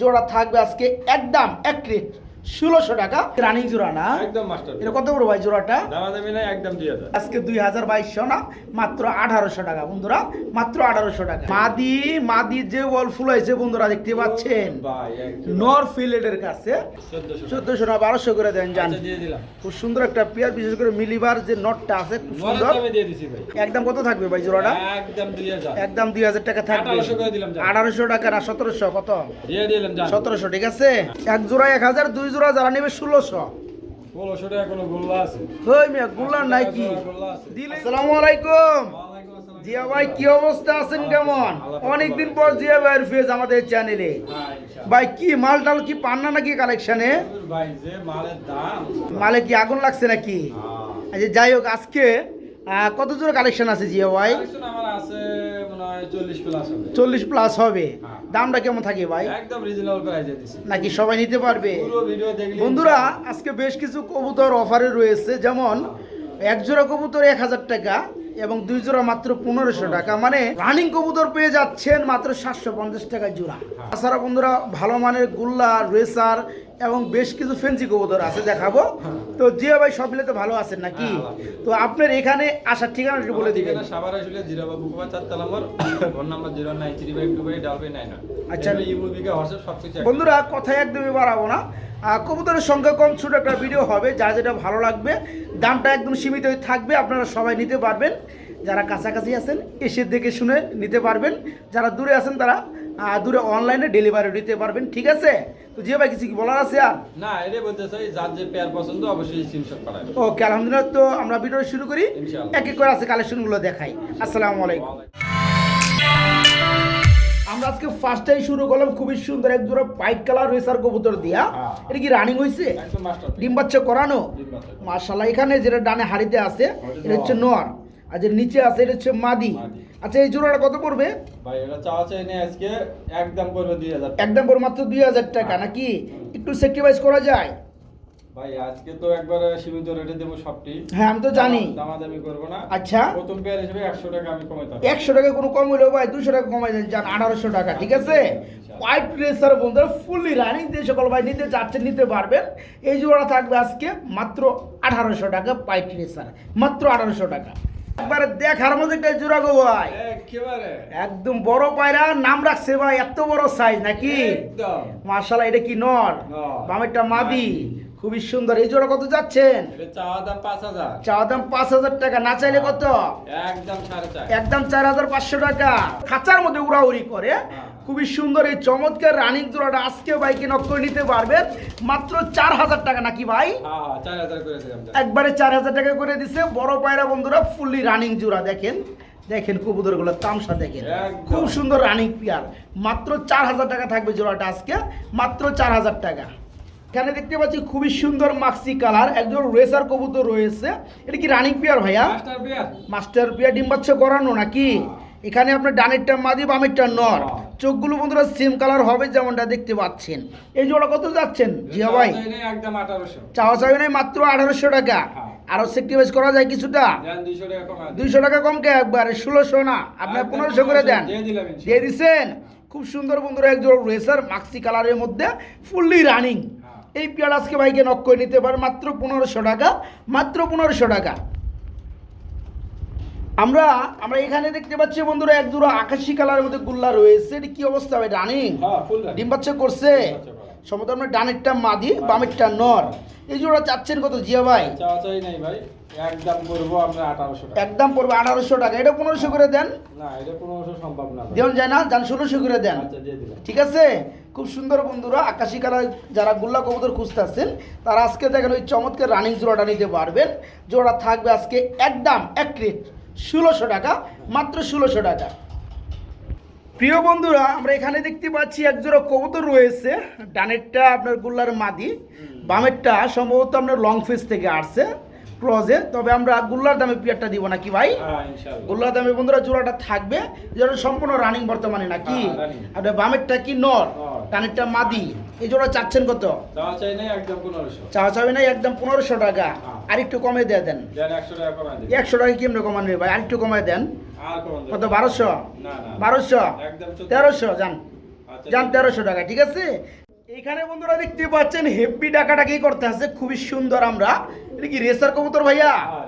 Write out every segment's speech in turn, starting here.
জোড়া থাকবে আজকে একদম এক রেট। ষোলোশো টাকা। রানিং জোড়া না একদম মাস্টার এটা কত বড় ভাই জোড়াটা? না একদম দুই হাজার। আজকে দুই হাজার বাইশশো না মাত্র আঠারোশো টাকা বন্ধুরা মাত্র আঠারোশো টাকা। মাদি মাদি যে ওয়াল ফুল হয়েছে বন্ধুরা দেখতে পাচ্ছেন। নর ফিলেটের কাছে। চোদ্দশো না বারোশো করে দেন জান। আচ্ছা, খুব সুন্দর একটা পেয়ার বিশেষ করে মিলিবার যে নটটা আছে খুব সুন্দর। একদম কত থাকবে ভাই জোড়াটা? একদম দুই হাজার। একদম দুই হাজার টাকা থাকবে। 1800 করে দিলাম জান। আঠারোশো টাকা না সতেরোশো কত? সতেরোশো ঠিক আছে? এক জোড়া এক হাজার দুই জোড়া যারা নেবে ষোলোশো। জিয়া ভাই কি অবস্থা আছেন কেমন? অনেকদিন পর জিয়া ভাইয়ের ফেজ আমাদের চ্যানেলে হ্যাঁ। ভাই কি মাল টাল কি পান না নাকি কালেকশনে মালে কি আগুন লাগছে নাকি? হ্যাঁ। আচ্ছা যাই হোক আজকে কত জোর কালেকশন আছে জিয়া ভাই? আমার আছে চল্লিশ প্লাস হবে। হ্যাঁ। দামটা কেমন থাকে ভাই? একদম রিজনেবল প্রাইসে দিছি। নাকি সবাই নিতে পারবে? বন্ধুরা আজকে বেশ কিছু কবুতর অফারে রয়েছে। যেমন এক জোড়া কবুতর এক হাজার টাকা এবং দুই জোড়া মাত্র পনেরোশো টাকা। মানে রানিং কবুতর পেয়ে যাচ্ছেন মাত্র সাতশো পঞ্চাশ টাকা জোড়া। তাছাড়া বন্ধুরা ভালো মানের গুল্লা রেসার এবং বেশ কিছু ফেন্সি কবুতর আছে দেখাবো। তো জিয়া ভাই সব মিলে তো ভালো আছেন নাকি? তো আপনার এখানে আসার ঠিকানা একটু বলে দিবেন। সাভার আসলে জিরাবাবু কুমার চারতলা নম্বর phone number zero nine three two double nine আচ্ছা। বন্ধুরা কথায় একদমই বাড়াবো না। কবুতরের সংখ্যা কম ছোট একটা ভিডিও হবে যা যেটা ভালো লাগবে। দামটা একদম সীমিত থাকবে আপনারা সবাই নিতে পারবেন। যারা কাছাকাছি আছেন এসে দেখে শুনে নিতে পারবেন। যারা দূরে আছেন তারা দূরে অনলাইনে ডেলিভারি দিতে পারবেন ঠিক আছে? তো যে ভাই কিছু কি বলার আছে আর? না এটাই বলতে চাই যার যে পেয়ার পছন্দ অবশ্যই স্ক্রিনশট পাঠাবে ওকে আলহামদুলিল্লাহ তো আমরা ভিডিও শুরু করি। এক এক করে আছে কালেকশনগুলো দেখাই। আসসালামু আলাইকুম। আমরা আজকে ফার্স্টেই শুরু করলাম খুবই সুন্দর এক জোড়া হোয়াইট কালার রেসার কবুতর দিয়া। হ্যাঁ। এটা কি রানিং হয়েছে ডিম বাচ্চা করানো? মার্শাল্লাহ এখানে যেটা ডানে হাড়িতে আছে এটা হচ্ছে নর আর যে নিচে আছে এটা হচ্ছে মাদি। আচ্ছা এই জোড়াটা কত পড়বে? ভাই এটা চাওয়া চাই নিয়ে আজকে একদম দুই হাজার একদম পড়বে মাত্র দুই হাজার টাকা নাকি? একটু সেক্রিফাইস করা যায়? ভাই আজকে তো একবার সীমিত রেটে দেবো সবটি। হ্যাঁ আমি তো জানি। দামাদামি করব না। আচ্ছা। প্রথম পেয়ার হিসেবে একশো টাকা আমি কমাইতে হবে একশো টাকা কোনো কম হলেও ভাই দুশো টাকা কমাই দেন যান আঠারোশো টাকা ঠিক আছে? হোয়াইট রেসার বন্ধুরা ফুললি রানিং দিয়ে সকল ভাই নিতে চাচ্ছেন নিতে পারবেন। এই জোড়া থাকবে আজকে মাত্র আঠারোশো টাকা হোয়াইট রেসার মাত্র আঠারোশো টাকা। একবারে দেখার মধ্যে একটা জোড়া গো ভাই। একদম বড় পায়রা নাম রাখছে ভাই এত বড় সাইজ নাকি? মার্শাল্লাহ এটা কি নর। বামেরটা মাদি। খুবই সুন্দর। এই জোড়া কত যাচ্ছেন? চাওয়া দাম পাঁচ হাজার। টাকা না চাইলে কত? একদম চার। একদম চার হাজার পাঁচশো টাকা। খাঁচার মধ্যে উড়াউড়ি করে। খুবই সুন্দর এই চমৎকার রানিং জোড়াটা আজকে বাইকে নক করে নিতে পারবেন মাত্র চার হাজার টাকা নাকি ভাই? হ্যাঁ একবারে চার হাজার টাকা করে দিছে। বড় পায়রা বন্ধুরা ফুললি রানিং জোড়া দেখেন। দেখেন কবুতরগুলো তামসা দেখেন। খুব সুন্দর রানিং পেয়ার মাত্র চার হাজার টাকা থাকবে জোড়াটা আজকে। মাত্র চার হাজার টাকা। এখানে দেখতে পাচ্ছি খুবই সুন্দর মাক্সি কালার একজন রেসার কবুতর রয়েছে। এটা কি রানিং পেয়ার ভাইয়া? মাস্টার পেয়ার মাস্টার পেয়ার ডিম বাচ্চা করানো নাকি? এখানে আপনার ডানেরটা মাদি বামেরটা নর। হ্যাঁ। চোখগুলো বন্ধুরা সেম কালার হবে যেমনটা দেখতে পাচ্ছেন। এই জোড়া কত যাচ্ছেন? জিয়া ভাই? চাওয়া চাওয়া নাই মাত্র আঠারোশো টাকা। হ্যাঁ। আরও সেক্টিভাইজ করা যায় কিছুটা? দুইশো টাকা কমা দুইশো টাকা কম কে? একবারে ষোলোশো না? আপনার পনেরোশো করে দেন। দিয়ে দিছেন? খুব সুন্দর বন্ধুরা একজন রেসার মাক্সি কালারের মধ্যে ফুললি রানিং হ্যাঁ। এই পেয়ার আজকে বাইকে নক করে নিতে পারে মাত্র পনেরোশো টাকা মাত্র পনেরোশো টাকা। আমরা আমরা এখানে দেখতে পাচ্ছি বন্ধুরা এক দুটো আকাশি কালারের মধ্যে গুল্লা রয়েছে। এটা কি অবস্থা হবে রানিং? হ্যাঁ। ডিম বাচ্চা করছে। সম্ভবত আপনার ডানেরটা মাদি বামেরটা নর। এই জোড়া চাচ্ছেন কত জিয়া ভাই? নাই ভাই একদম আমরা আঠারোশো টাকা। একদম পড়বে আঠারোশো টাকা। এটা পনেরোশো করে দেন। না এটা পনেরোশো সম্ভব না ভাই। যায় না যান ষোলোশো করে দেন। আচ্ছা ঠিক আছে? খুব সুন্দর বন্ধুরা আকাশি কালার যারা গুল্লা কবুতর তারা আজকে দেখেন ওই চমৎকার রানিং জোড়াটা নিতে পারবেন। জোড়া থাকবে আজকে একদম এক রেট ষোলোশো টাকা মাত্র ষোলোশো টাকা। প্রিয় বন্ধুরা আমরা এখানে দেখতে পাচ্ছি এক জোড়া কবুতর রয়েছে। ডানেরটা আপনার গুল্লার মাদি বামেরটা সম্ভবত আপনার লং ফেস থেকে আসছে ক্রজে তবে আমরা গুল্লার দামে পিয়ারটা দিব নাকি ভাই? গুল্লার দামে বন্ধুরা জোড়াটা থাকবে যেটা সম্পূর্ণ রানিং বর্তমানে নাকি? আপনার বামেরটা কি নর। কানেরটা মাদি। এই জোড়া চাচ্ছেন কত? চাওয়া চাই নাই একদম পনেরোশো। চাওয়া চাবে না একদম পনেরোশো টাকা। হ্যাঁ। আর একটু কমে দিয়ে দেন। একশো টাকা কেমনে কমান ভাই? আর একটু কমায় দেন। কত বারোশো? বারোশো? তেরোশো যান। আচ্ছা যান তেরোশো টাকা ঠিক আছে? এখানে বন্ধুরা দেখতে পাচ্ছেন হেভি টাকাটাকেই করতে আছে খুবই সুন্দর আমরা। এটা কি রেসার কবুতর ভাইয়া? হ্যাঁ।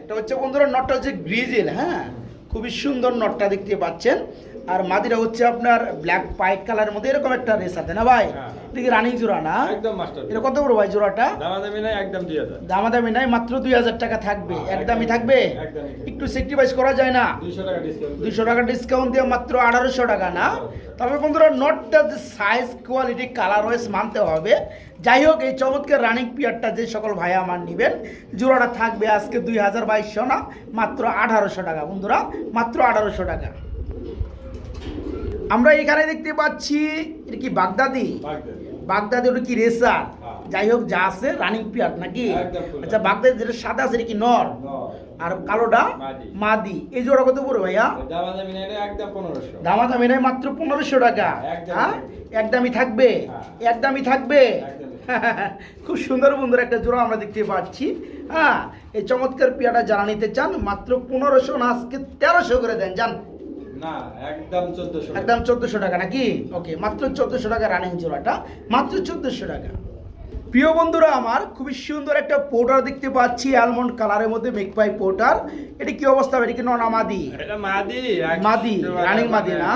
একটা হচ্ছে বন্ধুরা নটটা হচ্ছে গ্রিজেল হ্যাঁ? খুবই সুন্দর নটটা দেখতে পাচ্ছেন। আর মাদিরা হচ্ছে আপনার ব্ল্যাক পাইট কালারের মধ্যে এরকম একটা রেস আছে না ভাই? হ্যাঁ। এটা কি রানিং জোড়া না? একদম মাস্টার এটা কত বড় ভাই জোড়াটা? দামাদামি নাই একদম দুই হাজার। দামাদামি নাই মাত্র দুই হাজার টাকা থাকবে। হ্যাঁ, একদমই একদমই, থাকবে। একটু সেক্রিফাইস করা যায় না? দুইশো টাকা ডিসকাউন্ট দুইশো টাকা ডিসকাউন্ট দিয়ে মাত্র আঠারোশো টাকা না? তবে বন্ধুরা নটটা যে সাইজ কোয়ালিটি কালার ওয়াইজ মানতে হবে। যাই হোক এই চমৎকার রানিং পিয়ারটা যে সকল ভাই আমার নেবেন জোড়াটা থাকবে আজকে দুই হাজার বাইশশো না মাত্র আঠারোশো টাকা বন্ধুরা মাত্র আঠারোশো টাকা। আমরা এখানে দেখতে পাচ্ছি এটা কি বাগদাদি? বাগদাদি। ওটা কি রেসার হ্যাঁ। যাই হোক যা আছে রানিং পিয়ার নাকি? আচ্ছা বাগদাদি যেটা সাদা আছে এটা কি নর? আর কালোটা মাদি। এই জোড়া কত পড়বে ভাইয়া? পনেরোশো। দামাদামি নেই মাত্র পনেরোশো টাকা। হ্যাঁ? থাকবে। একদমই থাকবে? হ্যাঁ। একদমই থাকবে? খুব সুন্দর বন্ধুর একটা জোড়া আমরা দেখতে পাচ্ছি। হ্যাঁ এই চমৎকার পিয়াটা যারা নিতে চান মাত্র পনেরোশো না আজকে তেরোশো করে দেন যান। না একদম চোদ্দশো একদম চোদ্দোশো টাকা নাকি? ওকে মাত্র চোদ্দোশো টাকা রানিং জোড়াটা মাত্র চোদ্দোশো টাকা। প্রিয় বন্ধুরা আমার খুবই সুন্দর একটা পোটার দেখতে পাচ্ছি অ্যালমন্ড কালারের মধ্যে মেকপাই পোটার এটি কি অবস্থা এটা কি ননামাদি এটা মাদি মাদি, running মাদি না?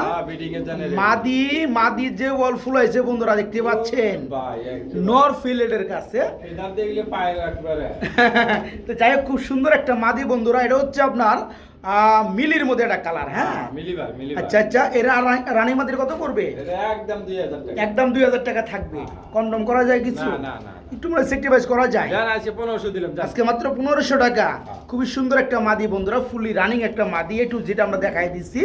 মাদি মাদি যে ওয়াল ফুল হয়েছে বন্ধুরা দেখতে পাচ্ছেন? নর ফিলেটের কাছে। তো যাই হোক খুব সুন্দর একটা মাদি বন্ধুরা। এটা হচ্ছে আপনার মিলির মধ্যে একটা কালার হ্যাঁ? মিলিবার আচ্ছা আচ্ছা এরা রানী মাদির কত এটা একদম দুই হাজার টাকা। একদম দুই হাজার টাকা থাকবে। কন্ডম করা যায় কিছু। একটু মানে সেক্রিফাইস করা যায়। আজকে মাত্র পনেরোশো টাকা। খুবই সুন্দর একটা মাদি বন্ধুরা ফুলি রানিং একটা মাদি একটু যেটা আমরা দেখাই দিচ্ছি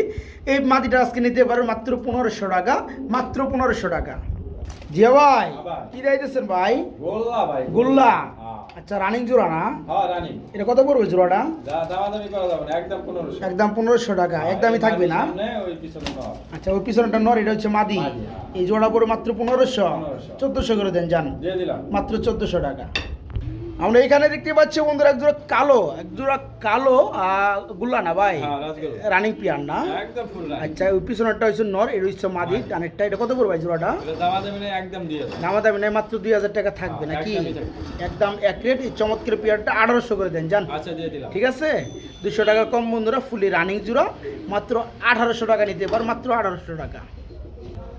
এই মাদিটা আজকে নিতে পারো মাত্র পনেরোশো টাকা মাত্র পনেরোশো টাকা। জিয়া ভাই। কি রাইতেছেন ভাই? গোল্লা ভাই গোল্লা। হ্যাঁ। আচ্ছা রানিং জোড়া না? হ্যাঁ রানিং এটা কত পড়বে জোড়াটা? দামাদামি করা যাবে না একদম পনেরোশো। একদম 1500 টাকা একদমই থাকবে না? ওই পিছনে। আচ্ছা ওই পিছনটা নর এটা হচ্ছে মাদি। হ্যাঁ। এই জোড়া পড়ে মাত্র পনেরোশো। 1500 চোদ্দোশো করে দেন যান দিয়ে দিলাম। মাত্র চোদ্দোশো টাকা। আমরা এখানে দেখতে পাচ্ছি বন্ধুরা এক জোড়া কালো এক জোড়া কালো গুল্লা না ভাই? হ্যাঁ রানিং পিয়ার না? আচ্ছা ওই পিছনেরটা হচ্ছে নর এটা হচ্ছে মাদি ডানেরটা এটা কত পড়বে ভাই জোড়াটা? নামা দামি নেই মাত্র দুই হাজার টাকা থাকবে হ্যাঁ, নাকি? একদম এক রেট এই চমৎকার পিয়ারটা আঠারোশো করে দেন জান। আচ্ছা দিয়ে দিলাম। ঠিক আছে? দুশো টাকা কম বন্ধুরা ফুলি রানিং জুড়ো মাত্র আঠারোশো টাকা নিতে পারো মাত্র আঠারোশো টাকা।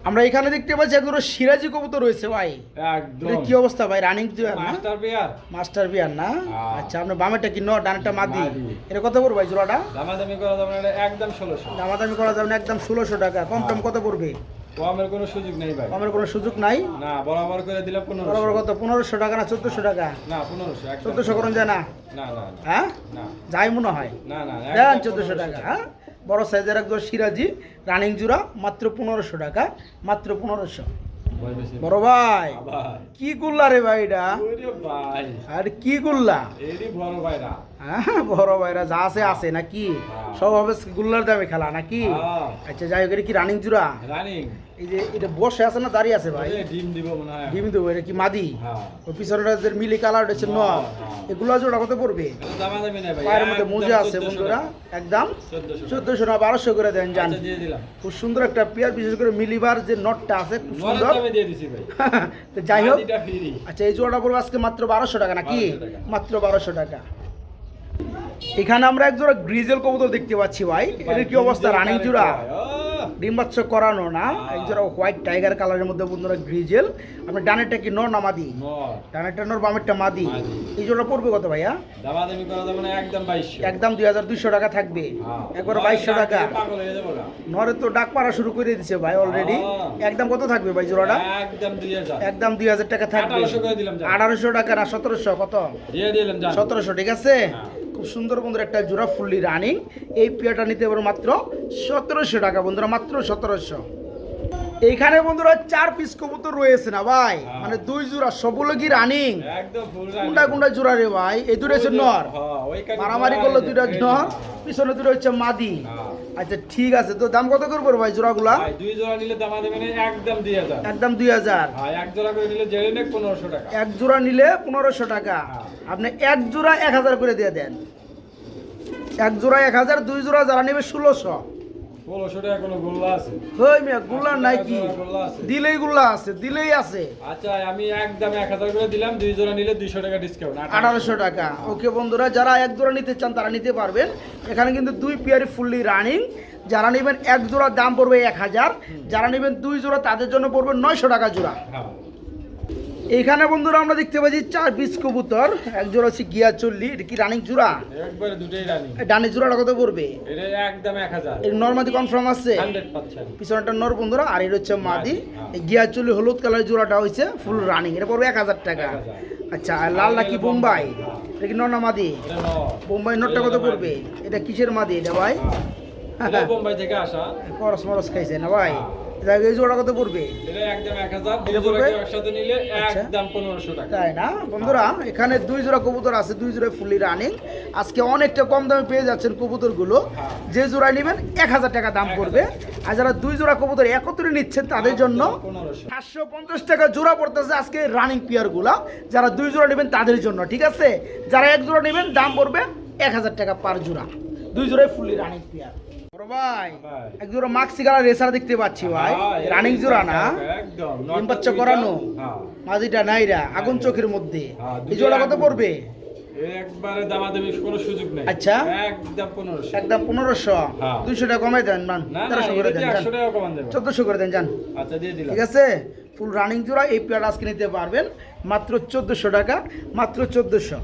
আমরা এখানে দেখতে পাচ্ছি একগুলো সিরাজি কবুতর রয়েছে ভাই। একদম। কি অবস্থা ভাই? Running master pair master pair না? হ্যাঁ। আচ্ছা আপনার বামেরটা কি নট ডানেরটা মাদি। এটা কত পড়বে ভাই জোড়াটা? দামাদামি করা যাবে না একদম ষোলোশো। দামাদামি করা যাবে না একদম ষোলোশো টাকা। কম টম কত পড়বে? কমের কোনো সুযোগ নেই ভাই। কমের কোনো সুযোগ নাই? না বরাবর করে দিলাম বরাবর পনেরোশো কত পনেরোশো টাকা না চোদ্দোশো টাকা? না পনেরোশো একদম। চোদ্দোশো করুন যায় না? না না না, হ্যাঁ? না। যাই মনে হয়। না না দেন একদম চোদ্দোশো টাকা। হ্যাঁ? বড় সাইজের একদম সিরাজি রানিং জুড়া মাত্র পনেরোশো টাকা মাত্র পনেরোশো। বড় ভাই কি গুল্লা রে ভাই এটা? আর কি বড় না হ্যাঁ বড় ভাইরা যা আছে আছে নাকি? হ্যাঁ। সব হবে গুল্লার দামে খেলা নাকি? হ্যাঁ। আচ্ছা যাই হোক এটা কি রানিং জুড়া? রানিং এই যে এটা বসে আছে না দাঁড়িয়ে আছে ভাই? ডিম দিব মনে হয়। ডিম দেবো এটা কি মাদি? হ্যাঁ। ওই পিছনটা যে মিলি কালার হচ্ছে ন হ্যাঁ, হ্যাঁ। এগুলো জোড়া কত পড়বে? পায়ের মধ্যে মোজা আছে বন্ধুরা একদম চোদ্দশো না বারোশো করে দেন জান। আচ্ছা দিলাম। খুব সুন্দর একটা পেয়ার বিশেষ করে মিলিবার যে নটটা আছে খুব সুন্দর। যাই হোক আচ্ছা এই জোড়াটা পড়বে আজকে মাত্র বারোশো টাকা নাকি? 1200 মাত্র বারোশো টাকা। এখানে আমরা এক জোড়া গ্রিজেল কবুতর দেখতে পাচ্ছি ভাই। এটা কি অবস্থা রানিং জোড়া? ডিম বাচ্চা করানো না এক জোড়া হোয়াইট টাইগার কালারের মধ্যে বন্ধুরা গ্রিজেল। আপনি ডানেরটা কি নর না মাদি? ডানেরটা নর বামেরটা মাদি। এই জোড়া পড়বে কত ভাইয়া? একদম দুই হাজার দুইশো টাকা থাকবে। হ্যাঁ। একবার বাইশশো টাকা। নরে তো ডাক পাড়া শুরু করে দিছে ভাই অলরেডি হ্যাঁ। একদম কত থাকবে ভাই জোড়াটা? একদম দুই হাজার। টাকা থাকবে। 1800 করে দিলাম যান। আঠারোশো টাকা না সতেরোশো কত? দিয়ে দিলাম জান। সতেরোশো ঠিক আছে? হ্যাঁ। খুব সুন্দর বন্ধুরা একটা জোড়া ফুললি রানিং। এই পেয়ারটা নিতে পারো মাত্র সতেরোশো টাকা বন্ধুরা মাত্র সতেরোশো। এইখানে বন্ধুরা চার পিস কবুতর রয়েছে না ভাই? হ্যাঁ। মানে দুই জোড়া সবগুলো কি রানিং। কোনটা কোনটা জোড়া রে ভাই? এই দুটো হচ্ছে নর। হ্যাঁ, মারামারি করল দুটো নর। পিছনে দুটো হচ্ছে মাদি। হ্যাঁ। আচ্ছা ঠিক আছে। তো দাম কত করে পড়বে ভাই জোড়াগুলা? ভাই, দুই জোড়া নিলে দাম দেবেন একদম দুই হাজার। একদম দুই হাজার। হ্যাঁ এক জোড়া করে নিলে জেনে নেক পনেরোশো টাকা। এক জোড়া নিলে পনেরোশো টাকা। হ্যাঁ। আপনি এক জোড়া এক হাজার করে দিয়ে দেন। এক জোড়া এক হাজার দুই জোড়া যারা নেবে ষোলোশো। ষোলোশো টাকা কোনো গোল্লা আছে? হই মিয়া গুল্লা নাই কি? গোল্লা আছে। দিলেই গুল্লা আছে দিলেই আছে। আচ্ছা আমি একদম এক হাজার করে দিলাম দুই জোড়া নিলে দুইশো টাকা ডিসকাউন্ট আঠারোশো। টাকা। ওকে বন্ধুরা যারা এক জোড়া নিতে চান তারা নিতে পারবেন। এখানে কিন্তু দুই পেয়ারি ফুললি রানিং যারা নেবেন এক জোড়া দাম পড়বে এক হাজার। যারা নেবেন দুই জোড়া তাদের জন্য পড়বে নয়শো টাকা জোড়া। হ্যাঁ এইখানে বন্ধুরা আমরা দেখতে পাচ্ছি চার পিস কবুতর। এক জোড়া হচ্ছে গিয়া চল্লি এটা কি রানিং জোড়া একবারে দুটোই রানি ডানি জোড়াটা কত পড়বে? এটা একদম এক হাজার। এর নর্মাদি কনফার্ম আছে? হান্ড্রেড পার্সেন্ট পিছনটা নর বন্ধুরা আর এটা হচ্ছে মাদি। হ্যাঁ। এই গিয়া চল্লি হলুদ কালার জোড়াটা হচ্ছে ফুল রানিং এটা পড়বে এক হাজার টাকা। আচ্ছা আর লাল নাকি বোম্বাই? হ্যাঁ। এটা কি নর মাদি? ন বোম্বাই নোটটা কত পড়বে? এটা কিসের মাদি এটা ভাই? এটা বোম্বাই থেকে আসা। করস মরস খাইছে না ভাই? এই জোড়া কত পড়বে? আচ্ছা। তাই না? বন্ধুরা এখানে দুই জোড়া কবুতর আছে দুই জোড়া ফুলি রানিং আজকে অনেকটা কম দামে পেয়ে যাচ্ছেন কবুতরগুলো। যে জোড়া নেবেন এক হাজার টাকা দাম পড়বে। আর যারা দুই জোড়া কবুতর একত্রে নিচ্ছেন তাদের জন্য সাতশো পঞ্চাশ টাকা জোড়া পড়তেছে আজকে রানিং পেয়ারগুলা যারা দুই জোড়া নেবেন তাদের জন্য ঠিক আছে? যারা এক জোড়া নেবেন দাম পড়বে এক হাজার টাকা পার জোড়া। দুই জোড়ায় ফুললি রানিং পেয়ার ভাই। ভাই। এক জোড়া মাক্সি কালার রেসার দেখতে পাচ্ছি ভাই। হ্যাঁ, রানিং জোড়া না? একদম বাচ্চা করানো? হ্যাঁ। মাঝিটা নাইরা আগুন চোখের মধ্যে। হ্যাঁ, এই জোড়া কত পড়বে? একবারে দামাদামি কোনো সুযোগ নেই। আচ্ছা। একদম একদম টাকা কমাই দেন মান করে দেন টাকা কমান করে দেন যান আচ্ছা দিয়ে দিলাম। ঠিক আছে? ফুল রানিং জোড়া এই পেয়ার আজকে নিতে পারবেন। মাত্র চোদ্দোশো টাকা মাত্র চোদ্দোশো।